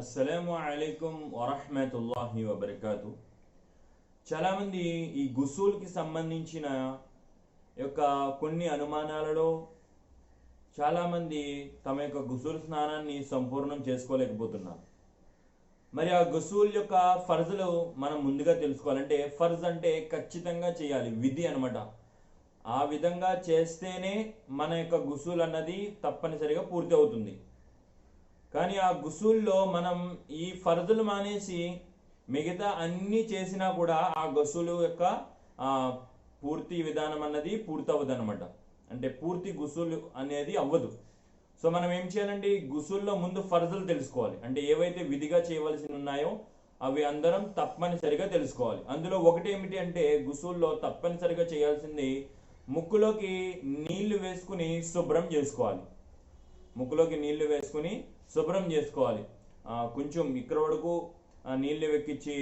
అస్సలం అయికం వరహమతుల్లాహి వబర్కాతు. చాలామంది ఈ గుసూల్కి సంబంధించిన యొక్క కొన్ని అనుమానాలలో చాలామంది తమ యొక్క గుసూల్ స్నానాన్ని సంపూర్ణం చేసుకోలేకపోతున్నారు. మరి ఆ గుసూల్ యొక్క ఫర్జులు మనం ముందుగా తెలుసుకోవాలంటే ఫర్జ్ అంటే ఖచ్చితంగా చేయాలి విధి అనమాట ఆ విధంగా చేస్తేనే మన యొక్క గుసూల్ అన్నది తప్పనిసరిగా పూర్తి అవుతుంది. కానీ ఆ గుసూల్లో మనం ఈ ఫరదులు మానేసి మిగతా అన్ని చేసినా కూడా ఆ గసులు యొక్క పూర్తి విధానం అన్నది పూర్తవ్వదు అనమాట అంటే పూర్తి గుసులు అనేది అవ్వదు. సో మనం ఏం చేయాలంటే ఈ గుసుల్లో ముందు ఫరజులు తెలుసుకోవాలి. అంటే ఏవైతే విధిగా చేయవలసి ఉన్నాయో అవి అందరం తప్పనిసరిగా తెలుసుకోవాలి. అందులో ఒకటి ఏమిటి అంటే గుసుల్లో తప్పనిసరిగా చేయాల్సింది ముక్కులోకి నీళ్ళు వేసుకుని శుభ్రం చేసుకోవాలి. ముక్కులోకి నీళ్ళు వేసుకుని శుభ్రం చేసుకోవాలి. కొంచెం ఇక్కడ వరకు నీళ్ళు వెక్కించి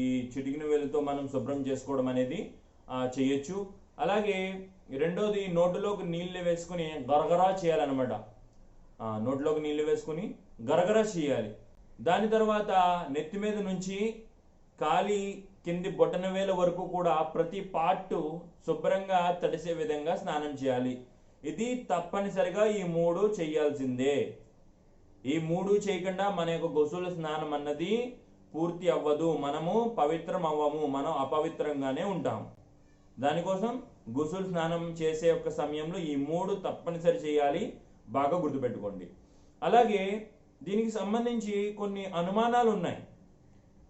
ఈ చిటికిన వేలుతో మనం శుభ్రం చేసుకోవడం అనేది చేయొచ్చు. అలాగే రెండోది నోటులోకి నీళ్ళు వేసుకుని గరగరా చేయాలన్నమాట. నోటిలోకి నోట్లోకి నీళ్ళు వేసుకుని గరగరా చేయాలి. దాని తర్వాత నెత్తి మీద నుంచి కాలి కింది బొటన వేల వరకు కూడా ప్రతి పార్టు శుభ్రంగా తడిసే విధంగా స్నానం చేయాలి. ఇది తప్పనిసరిగా ఈ మూడు చేయాల్సిందే. ఈ మూడు చేయకుండా మన యొక్క గొసుల స్నానం అన్నది పూర్తి అవ్వదు. మనము పవిత్రం అవ్వము మనం అపవిత్రంగానే ఉంటాం. దానికోసం గుసులు స్నానం చేసే యొక్క సమయంలో ఈ మూడు తప్పనిసరి చేయాలి. బాగా గుర్తుపెట్టుకోండి. అలాగే దీనికి సంబంధించి కొన్ని అనుమానాలు ఉన్నాయి.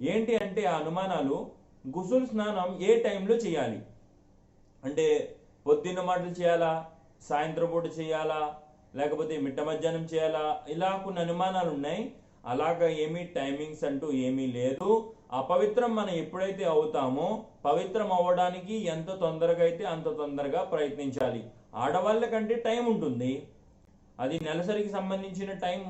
ఏంటి అంటే ఆ అనుమానాలు గుసులు స్నానం ఏ టైంలో చేయాలి? అంటే పొద్దున్న మాటలు చేయాలా? సాయంత్రం పూట చేయాలా? లేకపోతే మిట్ట మధ్యాహ్నం చేయాలా? ఇలా కొన్ని అనుమానాలు ఉన్నాయి. అలాగా ఏమీ టైమింగ్స్ అంటూ ఏమీ లేదు. అపవిత్రం మనం ఎప్పుడైతే అవుతామో పవిత్రం అవ్వడానికి ఎంత తొందరగా అయితే అంత తొందరగా ప్రయత్నించాలి. ఆడవాళ్ళ కంటే టైం ఉంటుంది. అది నెలసరికి సంబంధించిన టైం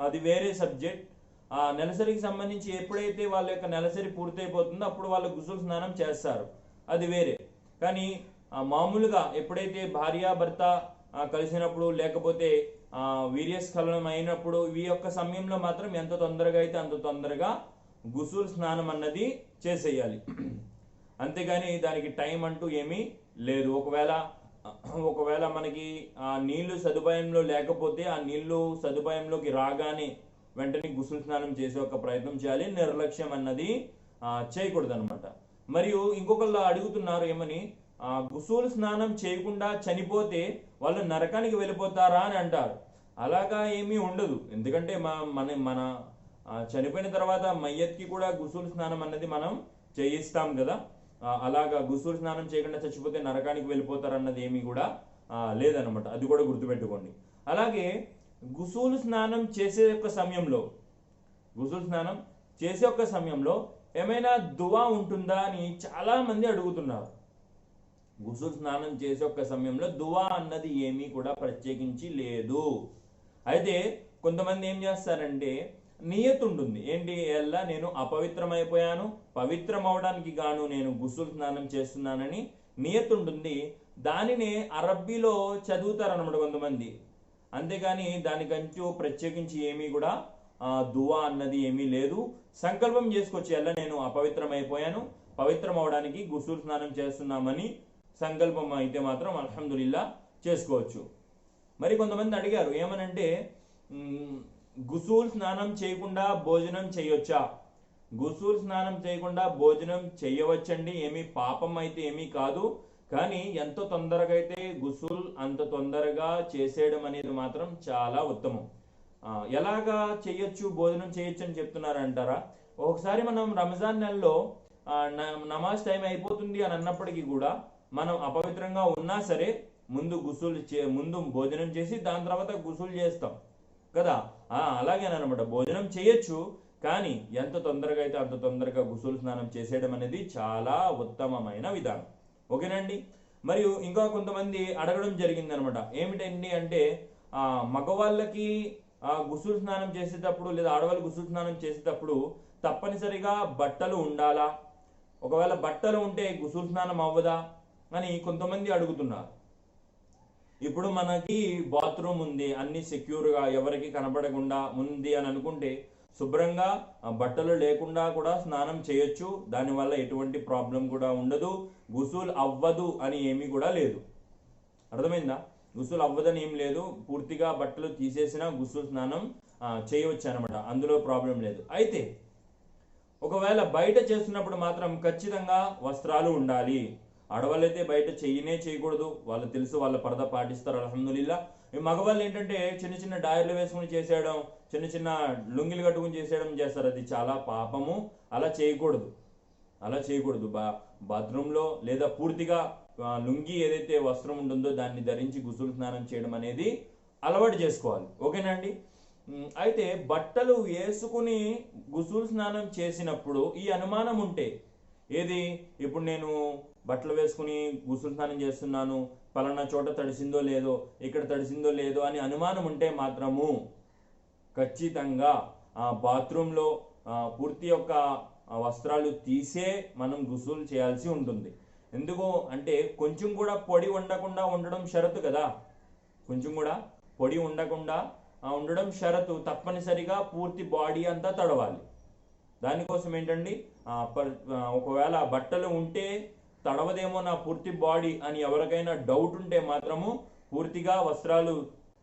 అది వేరే సబ్జెక్ట్. ఆ నెలసరికి సంబంధించి ఎప్పుడైతే వాళ్ళ యొక్క నెలసరి పూర్తయిపోతుందో అప్పుడు వాళ్ళు గుసులు స్నానం చేస్తారు. అది వేరే. కానీ మామూలుగా ఎప్పుడైతే భార్య భర్త కలిసినప్పుడు లేకపోతే వీర్యస్ఖలనం అయినప్పుడు ఈ యొక్క సమయంలో మాత్రం ఎంత తొందరగా అయితే అంత తొందరగా గుసుల్ స్నానం అన్నది చేసేయాలి. అంతేగాని దానికి టైం అంటూ ఏమీ లేదు. ఒకవేళ ఒకవేళ మనకి ఆ నీళ్ళు సదుపాయంలో లేకపోతే ఆ నీళ్ళు సదుపాయంలోకి రాగానే వెంటనే గుసులు స్నానం చేసే ఒక ప్రయత్నం చేయాలి. నిర్లక్ష్యం అన్నది చేయకూడదు అనమాట మరియు ఇంకొకళ్ళు అడుగుతున్నారు ఏమని ఆ, గుసూలు స్నానం చేయకుండా చనిపోతే వాళ్ళు నరకానికి వెళ్ళిపోతారా అని అంటారు. అలాగా ఏమీ ఉండదు. ఎందుకంటే మా మన మన చనిపోయిన తర్వాత మయ్యత్కి కూడా గుసూలు స్నానం అన్నది మనం చేయిస్తాం కదా. అలాగా గుసూలు స్నానం చేయకుండా చచ్చిపోతే నరకానికి వెళ్ళిపోతారు అన్నది ఏమీ కూడా లేదనమాట లేదన్నమాట. అది కూడా గుర్తుపెట్టుకోండి. అలాగే గుసూలు స్నానం చేసే యొక్క సమయంలో గుసూలు స్నానం చేసే యొక్క సమయంలో ఏమైనా దువా ఉంటుందా అని చాలా మంది అడుగుతున్నారు. గుసులు స్నానం చేసే ఒక్క సమయంలో దువా అన్నది ఏమీ కూడా ప్రత్యేకించి లేదు. అయితే కొంతమంది ఏం చేస్తారంటే నియత్ ఉంటుంది. ఏంటి? ఎల్లా నేను అపవిత్రమైపోయాను. పవిత్రం అవడానికి గాను నేను గుసులు స్నానం చేస్తున్నానని నియత్ ఉంటుంది. దానిని అరబ్బీలో చదువుతారనమాట కొంతమంది. అంతేగాని దానికంటూ ప్రత్యేకించి ఏమీ కూడా దువా అన్నది ఏమీ లేదు. సంకల్పం చేసుకోవచ్చు. ఎలా నేను అపవిత్రం అయిపోయాను పవిత్రం అవడానికి గుసూరు స్నానం చేస్తున్నామని సంకల్పం అయితే మాత్రం అల్హమ్దులిల్లా చేసుకోవచ్చు. మరి కొంతమంది అడిగారు ఏమనంటే గుసూల్ స్నానం చేయకుండా భోజనం చేయొచ్చా? గుసూల్ స్నానం చేయకుండా భోజనం చేయవచ్చండి ఏమీ పాపం అయితే ఏమీ కాదు కానీ ఎంత తొందరగా అయితే గుసూల్ అంత తొందరగా చేసేయడం అనేది మాత్రం చాలా ఉత్తమం. ఎలాగా చేయొచ్చు భోజనం చేయొచ్చు అని చెప్తున్నారు అంటారా? ఒకసారి మనం రంజాన్ నెలలో న- నమాజ్ టైం అయిపోతుంది అని అన్నప్పటికీ కూడా మనం అపవిత్రంగా ఉన్నా సరే ముందు గుసూలు చే ముందు భోజనం చేసి దాని తర్వాత గుసూలు చేస్తాం. కదా? అలాగేనమాట భోజనం చేయొచ్చు కానీ ఎంత తొందరగా అయితే అంత తొందరగా గుసులు స్నానం చేసేయడం అనేది చాలా ఉత్తమమైన విధానం. ఓకేనండి? మరియు ఇంకా కొంతమంది అడగడం జరిగింది అనమాట ఏమిటండి అంటే మగవాళ్ళకి గుసులు స్నానం చేసేటప్పుడు లేదా ఆడవాళ్ళు గుసులు స్నానం చేసేటప్పుడు తప్పనిసరిగా బట్టలు ఉండాలా? ఒకవేళ బట్టలు ఉంటే గుసూలు స్నానం అవ్వదా? అని కొంతమంది అడుగుతున్నారు. ఇప్పుడు మనకి బాత్రూమ్ ఉంది అన్ని సెక్యూర్గా ఎవరికి కనపడకుండా ఉంది అని అనుకుంటే శుభ్రంగా బట్టలు లేకుండా కూడా స్నానం చేయొచ్చు. దానివల్ల ఎటువంటి ప్రాబ్లం కూడా ఉండదు. గుసూలు అవ్వదు అని ఏమీ కూడా లేదు. అర్థమైందా? గుసూలు అవ్వదని ఏం లేదు. పూర్తిగా బట్టలు తీసేసినా గుసూలు స్నానం చేయవచ్చు అనమాట అందులో ప్రాబ్లం లేదు. అయితే ఒకవేళ బయట చేస్తున్నప్పుడు మాత్రం ఖచ్చితంగా వస్త్రాలు ఉండాలి. ఆడవాళ్ళైతే బయట చెయ్యనే చేయకూడదు వాళ్ళు తెలుసు వాళ్ళ పరద పాటిస్తారు. అల్హమ్దుల్లా మగవాళ్ళు ఏంటంటే చిన్న చిన్న డాయర్లు వేసుకుని చేసేయడం చిన్న చిన్న లుంగిలు కట్టుకుని చేసేయడం చేస్తారు. అది చాలా పాపము. అలా చేయకూడదు. అలా చేయకూడదు. బా బాత్రూంలో లేదా పూర్తిగా లుంగి ఏదైతే వస్త్రం ఉంటుందో దాన్ని ధరించి గుసులు స్నానం చేయడం అనేది అలవాటు చేసుకోవాలి. ఓకేనా అండి? అయితే బట్టలు వేసుకుని గుసులు స్నానం చేసినప్పుడు ఈ అనుమానం ఉంటే ఏది? ఇప్పుడు నేను బట్టలు వేసుకుని గుసులు స్నానం చేస్తున్నాను. పలానా చోట తడిసిందో లేదో ఇక్కడ తడిసిందో లేదో అని అనుమానం ఉంటే మాత్రము ఖచ్చితంగా ఆ బాత్రూంలో పూర్తి యొక్క వస్త్రాలు తీసే మనం గుసులు చేయాల్సి ఉంటుంది. ఎందుకు అంటే కొంచెం కూడా పొడి ఉండకుండా ఉండడం షరతు కదా. కొంచెం కూడా పొడి ఉండకుండా ఉండడం షరతు తప్పనిసరిగా పూర్తి బాడీ అంతా తడవాలి. దానికోసం ఏంటండి? పర్- ఒకవేళ బట్టలు ఉంటే తడవదేమో నా పూర్తి బాడీ అని ఎవరికైనా డౌట్ ఉంటే మాత్రము పూర్తిగా వస్త్రాలు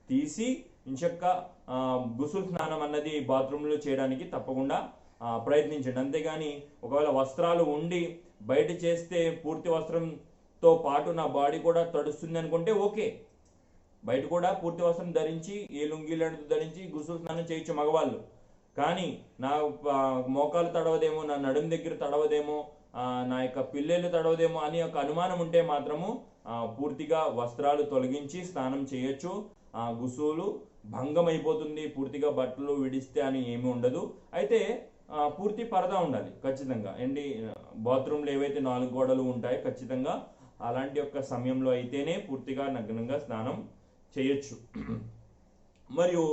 తీసి ఇంచక్క గుసులు స్నానం అన్నది బాత్రూంలో చేయడానికి తప్పకుండా ప్రయత్నించండి. అంతేగాని ఒకవేళ వస్త్రాలు ఉండి బయట చేస్తే పూర్తి వస్త్రంతో పాటు నా బాడీ కూడా తడుస్తుంది అనుకుంటే ఓకే. బయట కూడా పూర్తి వస్త్రం ధరించి ఏ లుంగీలను ధరించి గుసులు స్నానం చేయొచ్చు మగవాళ్ళు. కానీ నా మోకాలు తడవదేమో నా నడుం దగ్గర తడవదేమో నా యొక్క పిల్లలు తడవదేమో అని ఒక అనుమానం ఉంటే మాత్రము పూర్తిగా వస్త్రాలు తొలగించి స్నానం చేయొచ్చు. ఆ గుసులు భంగం అయిపోతుంది పూర్తిగా బట్టలు విడిస్తే అని ఏమీ ఉండదు. అయితే పూర్తి పరదా ఉండాలి ఖచ్చితంగా. అండి బాత్రూంలో ఏవైతే నాలుగు గోడలు ఉంటాయో ఖచ్చితంగా అలాంటి యొక్క సమయంలో అయితేనే పూర్తిగా నగ్నంగా స్నానం చేయొచ్చు. మరియు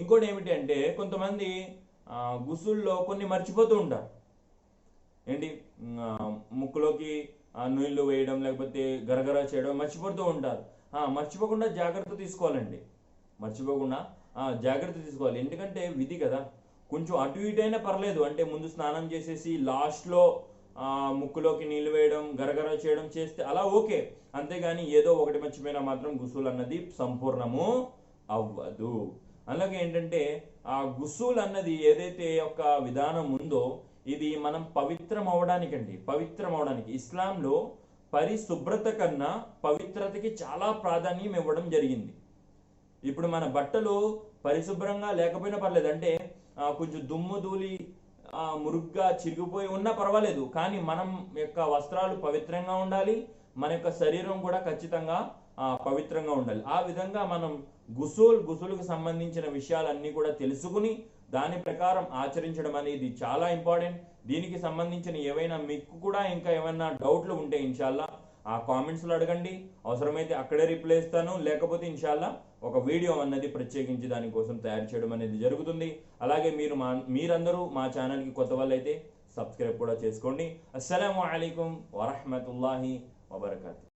ఇంకోటి ఏమిటి అంటే కొంతమంది గుసుల్లో కొన్ని మర్చిపోతూ ఉంటారు. ఏంటి? ముక్కులోకి నీళ్ళు వేయడం లేకపోతే గరగర చేయడం మర్చిపోతూ ఉంటారు. మర్చిపోకుండా జాగ్రత్త తీసుకోవాలండి. మర్చిపోకుండా జాగ్రత్త తీసుకోవాలి. ఎందుకంటే విధి కదా. కొంచెం అటు ఇటు అయినా పర్లేదు. అంటే ముందు స్నానం చేసేసి లాస్ట్లో ముక్కులోకి నీళ్ళు వేయడం గరగర చేయడం చేస్తే అలా ఓకే. అంతేగాని ఏదో ఒకటి మర్చిపోయినా మాత్రం గుసులు అన్నది సంపూర్ణము అవ్వదు. అలాగే ఏంటంటే ఆ గుసులు అన్నది ఏదైతే ఒక విధానం ఉందో ఇది మనం పవిత్రం అవడానికండి పవిత్రం అవడానికి ఇస్లాంలో పరిశుభ్రత కన్నా పవిత్రతకి చాలా ప్రాధాన్యం ఇవ్వడం జరిగింది. ఇప్పుడు మన బట్టలు పరిశుభ్రంగా లేకపోయినా పర్లేదు అంటే కొంచెం దుమ్ము ధూళి మురుగ్గా చిరిగిపోయి ఉన్నా పర్వాలేదు కానీ మనం యొక్క వస్త్రాలు పవిత్రంగా ఉండాలి మన యొక్క శరీరం కూడా ఖచ్చితంగా పవిత్రంగా ఉండాలి. ఆ విధంగా మనం గుసూల్ గుసులుకు సంబంధించిన విషయాలన్నీ కూడా తెలుసుకుని దాని ప్రకారం ఆచరించడం అనేది చాలా ఇంపార్టెంట్. దీనికి సంబంధించిన ఏవైనా మీకు కూడా ఇంకా ఏమైనా డౌట్లు ఉంటే ఇన్షాల్లా ఆ కామెంట్స్లో అడగండి. అవసరమైతే అక్కడే రిప్లై ఇస్తాను. లేకపోతే ఇన్షాల్లా ఒక వీడియో అన్నది ప్రత్యేకించి దానికోసం తయారు చేయడం అనేది జరుగుతుంది. అలాగే మీరు మా మీరందరూ మా ఛానల్కి కొత్త వాళ్ళైతే సబ్స్క్రైబ్ కూడా చేసుకోండి. అస్సలం అయికం వరహమతుల్లాహి వబర్కాతు.